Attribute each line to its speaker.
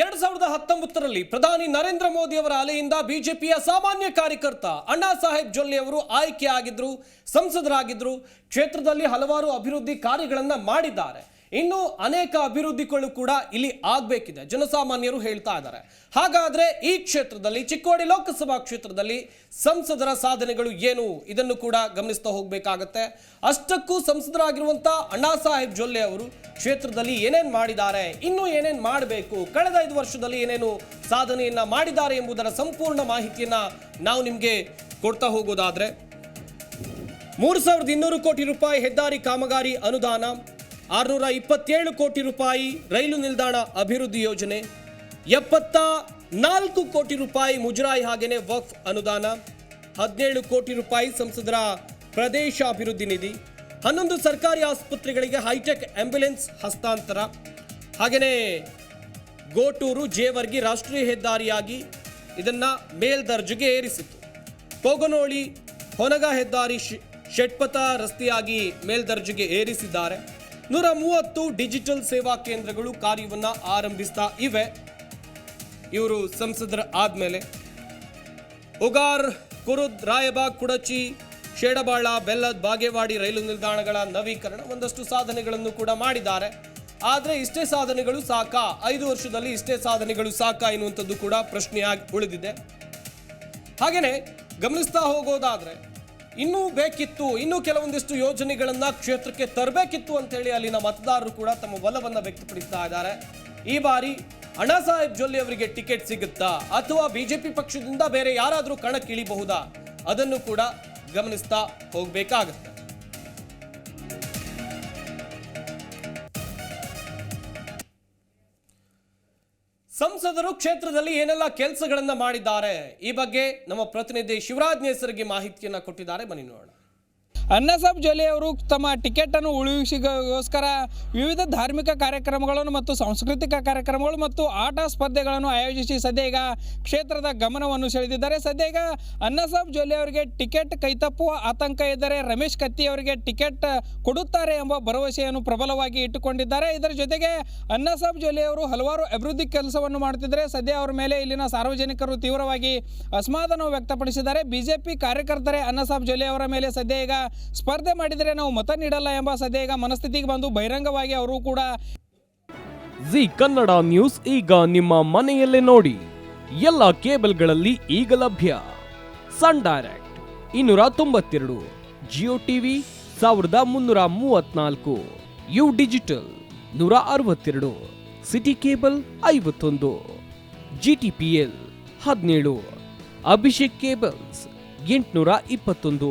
Speaker 1: ಎರಡ್ ಸಾವಿರದ ಹತ್ತೊಂಬತ್ತರಲ್ಲಿ ಪ್ರಧಾನಿ ನರೇಂದ್ರ ಮೋದಿ ಅವರ ಅಲೆಯಿಂದ ಬಿಜೆಪಿಯ ಸಾಮಾನ್ಯ ಕಾರ್ಯಕರ್ತ ಅಣ್ಣಾ ಸಾಹೇಬ್ ಜೊಲ್ಲೆ ಅವರು ಆಯ್ಕೆ ಆಗಿದ್ರು, ಸಂಸದರಾಗಿದ್ರು, ಕ್ಷೇತ್ರದಲ್ಲಿ ಹಲವಾರು ಅಭಿವೃದ್ಧಿ ಕಾರ್ಯಗಳನ್ನು ಮಾಡಿದ್ದಾರೆ. ಇನ್ನು ಅನೇಕ ಅಭಿವೃದ್ಧಿಗಳು ಕೂಡ ಇಲ್ಲಿ ಆಗಬೇಕಿದೆ, ಜನಸಾಮಾನ್ಯರು ಹೇಳ್ತಾ ಇದ್ದಾರೆ. ಹಾಗಾದ್ರೆ ಈ ಕ್ಷೇತ್ರದಲ್ಲಿ, ಚಿಕ್ಕೋಡಿ ಲೋಕಸಭಾ ಕ್ಷೇತ್ರದಲ್ಲಿ ಸಂಸದರ ಸಾಧನೆಗಳು ಏನು? ಇದನ್ನು ಕೂಡ ಗಮನಿಸ್ತಾ ಹೋಗಬೇಕಾಗತ್ತೆ. ಅಷ್ಟಕ್ಕೂ ಸಂಸದರಾಗಿರುವಂಥ ಅಣ್ಣಾ ಸಾಹೇಬ್ ಜೊಲ್ಲೆ ಅವರು ಕ್ಷೇತ್ರದಲ್ಲಿ ಏನೇನು ಮಾಡಿದ್ದಾರೆ, ಇನ್ನೂ ಏನೇನು ಮಾಡಬೇಕು, ಕಳೆದ ಐದು ವರ್ಷದಲ್ಲಿ ಏನೇನು ಸಾಧನೆಯನ್ನು ಮಾಡಿದ್ದಾರೆ ಎಂಬುದರ ಸಂಪೂರ್ಣ ಮಾಹಿತಿಯನ್ನ ನಾವು ನಿಮಗೆ ಕೊಡ್ತಾ ಹೋಗೋದಾದ್ರೆ, ಮೂರು ಸಾವಿರದ ಇನ್ನೂರು ಕೋಟಿ ರೂಪಾಯಿ ಹೆದ್ದಾರಿ ಕಾಮಗಾರಿ ಅನುದಾನ ಆರುನೂರ ಇಪ್ಪತ್ತೇಳು ಕೋಟಿ ರೂಪಾಯಿ ರೈಲು ನಿಲ್ದಾಣ ಅಭಿವೃದ್ಧಿ ಯೋಜನೆ, ಎಪ್ಪತ್ತ ನಾಲ್ಕು ಕೋಟಿ ರೂಪಾಯಿ ಮುಜರಾಯಿ ಹಾಗೆಯೇ ವಕ್ಫ್ ಅನುದಾನ, ಹದಿನೇಳು ಕೋಟಿ ರೂಪಾಯಿ ಸಂಸದರ ಪ್ರದೇಶ ಅಭಿವೃದ್ಧಿ ನಿಧಿ, ಹನ್ನೊಂದು ಸರ್ಕಾರಿ ಆಸ್ಪತ್ರೆಗಳಿಗೆ ಹೈಟೆಕ್ ಆಂಬ್ಯುಲೆನ್ಸ್ ಹಸ್ತಾಂತರ. ಹಾಗೆಯೇ ಗೋಟೂರು, ಜೇವರ್ಗಿ ರಾಷ್ಟ್ರೀಯ ಹೆದ್ದಾರಿಯಾಗಿ ಇದನ್ನು ಮೇಲ್ದರ್ಜೆಗೆ ಏರಿಸಿತು ಕೋಗನೋಳಿ ಹೊನಗ ಹೆದ್ದಾರಿ ಷಟ್ಪಥ ರಸ್ತೆಯಾಗಿ ಮೇಲ್ದರ್ಜೆಗೆ ಏರಿಸಿದ್ದಾರೆ. ನೂರ ಮೂವತ್ತು ಡಿಜಿಟಲ್ ಸೇವಾ ಕೇಂದ್ರಗಳು ಕಾರ್ಯವನ್ನು ಆರಂಭಿಸ್ತಾ ಇವೆ. ಇವರು ಸಂಸದರ ಆದ್ಮೇಲೆ. ಉಗಾರ್, ಕುರುದ್, ರಾಯಬಾಗ್, ಕುಡಚಿ, ಶೇಡಬಾಳ, ಬೆಲ್ಲದ್, ಬಾಗೇವಾಡಿ ರೈಲು ನಿಲ್ದಾಣಗಳ ನವೀಕರಣ ಒಂದಷ್ಟು ಸಾಧನೆಗಳನ್ನು ಕೂಡ ಮಾಡಿದ್ದಾರೆ. ಆದರೆ ಇಷ್ಟೇ ಸಾಧನೆಗಳು ಸಾಕಾ? ಐದು ವರ್ಷದಲ್ಲಿ ಇಷ್ಟೇ ಸಾಧನೆಗಳು ಸಾಕಾ ಎನ್ನುವಂಥದ್ದು ಕೂಡ ಪ್ರಶ್ನೆಯಾಗಿ ಉಳಿದಿದೆ. ಹಾಗೆಯೇ ಗಮನಿಸ್ತಾ ಹೋಗೋದಾದ್ರೆ ಇನ್ನೂ ಬೇಕಿತ್ತು, ಇನ್ನೂ ಕೆಲವೊಂದಿಷ್ಟು ಯೋಜನೆಗಳನ್ನು ಕ್ಷೇತ್ರಕ್ಕೆ ತರಬೇಕಿತ್ತು ಅಂತ ಹೇಳಿ ಅಲ್ಲಿನ ಮತದಾರರು ಕೂಡ ತಮ್ಮ ಒಲವನ್ನು ವ್ಯಕ್ತಪಡಿಸ್ತಾ ಇದ್ದಾರೆ. ಈ ಬಾರಿ ಅಣ್ಣಾ ಸಾಹೇಬ್ ಜೊಲ್ಲೆ ಅವರಿಗೆ ಟಿಕೆಟ್ ಸಿಗುತ್ತಾ, ಅಥವಾ ಬಿಜೆಪಿ ಪಕ್ಷದಿಂದ ಬೇರೆ ಯಾರಾದರೂ ಕಣಕ್ಕಿಳಿಬಹುದಾ? ಅದನ್ನು ಕೂಡ ಗಮನಿಸ್ತಾ ಹೋಗ್ಬೇಕಾಗತ್ತೆ. ಸಂಸದರು ಕ್ಷೇತ್ರದಲ್ಲಿ ಏನೆಲ್ಲ ಕೆಲಸಗಳನ್ನು ಮಾಡಿದ್ದಾರೆ? ಈ ಬಗ್ಗೆ ನಮ್ಮ ಪ್ರತಿನಿಧಿ ಶಿವರಾಜ್ ನೇಸರಿಗೆ ಮಾಹಿತಿಯನ್ನು ಕೊಟ್ಟಿದ್ದಾರೆ. ಬನ್ನಿ ನೋಡೋಣ.
Speaker 2: ಅನ್ನಸಾಬ್ ಜೊಲೆ ಅವರು ತಮ್ಮ ಟಿಕೆಟನ್ನು ಉಳಿಸಿಗೋಸ್ಕರ ವಿವಿಧ ಧಾರ್ಮಿಕ ಕಾರ್ಯಕ್ರಮಗಳನ್ನು ಮತ್ತು ಸಾಂಸ್ಕೃತಿಕ ಕಾರ್ಯಕ್ರಮಗಳು ಮತ್ತು ಆಟ ಸ್ಪರ್ಧೆಗಳನ್ನು ಆಯೋಜಿಸಿ ಸದ್ಯ ಕ್ಷೇತ್ರದ ಗಮನವನ್ನು ಸೆಳೆದಿದ್ದಾರೆ. ಸದ್ಯ ಅನ್ನಸಾಬ್ ಜೊಲೆ ಅವರಿಗೆ ಟಿಕೆಟ್ ಕೈತಪ್ಪುವ ಆತಂಕ ಇದ್ದರೆ ರಮೇಶ್ ಕತ್ತಿ ಅವರಿಗೆ ಟಿಕೆಟ್ ಕೊಡುತ್ತಾರೆ ಎಂಬ ಭರವಸೆಯನ್ನು ಪ್ರಬಲವಾಗಿ ಇಟ್ಟುಕೊಂಡಿದ್ದಾರೆ. ಇದರ ಜೊತೆಗೆ ಅನ್ನಸಾಬ್ ಜೊಲೆ ಅವರು ಹಲವಾರು ಅಭಿವೃದ್ಧಿ ಕೆಲಸವನ್ನು ಮಾಡುತ್ತಿದ್ದರೆ ಸದ್ಯ ಅವರ ಮೇಲೆ ಇಲ್ಲಿನ ಸಾರ್ವಜನಿಕರು ತೀವ್ರವಾಗಿ ಅಸಮಾಧಾನ ವ್ಯಕ್ತಪಡಿಸಿದ್ದಾರೆ. ಬಿಜೆಪಿ ಕಾರ್ಯಕರ್ತರೇ ಅನ್ನಸಾಬ್ ಜೊಲೆ ಅವರ ಮೇಲೆ ಸದ್ಯ ಈಗ ಸ್ಪರ್ಧೆ ಮಾಡಿದರೆ ನಾವು ಮತ ನೀಡಲ್ಲ ಎಂಬ ಸದ್ಯ ಈಗ ಮನಸ್ಥಿತಿಗೆ ಬಂದು ಬಹಿರಂಗವಾಗಿ ಅವರು ಕೂಡ
Speaker 3: ಜಿ ಕನ್ನಡ ನ್ಯೂಸ್ ಈಗ ನಿಮ್ಮ ಮನೆಯಲ್ಲೇ ನೋಡಿ ಎಲ್ಲ ಕೇಬಲ್ಗಳಲ್ಲಿ ಈಗ ಲಭ್ಯ. ಸನ್ ಡೈರೆಕ್ಟ್ ಇನ್ನೂರ ತೊಂಬತ್ತೆರಡು, ಜಿಯೋ ಟಿವಿ ಸಾವಿರದ ಮುನ್ನೂರ ಮೂವತ್ನಾಲ್ಕು ಯು ಡಿಜಿಟಲ್ ನೂರ ಅರವತ್ತೆರಡು, ಸಿಟಿ ಕೇಬಲ್ ಐವತ್ತೊಂದು ಜಿ ಟಿ ಪಿ ಎಲ್ ಹದಿನೇಳು, ಅಭಿಷೇಕ್ ಕೇಬಲ್ಸ್ ಎಂಟುನೂರ ಇಪ್ಪತ್ತೊಂದು.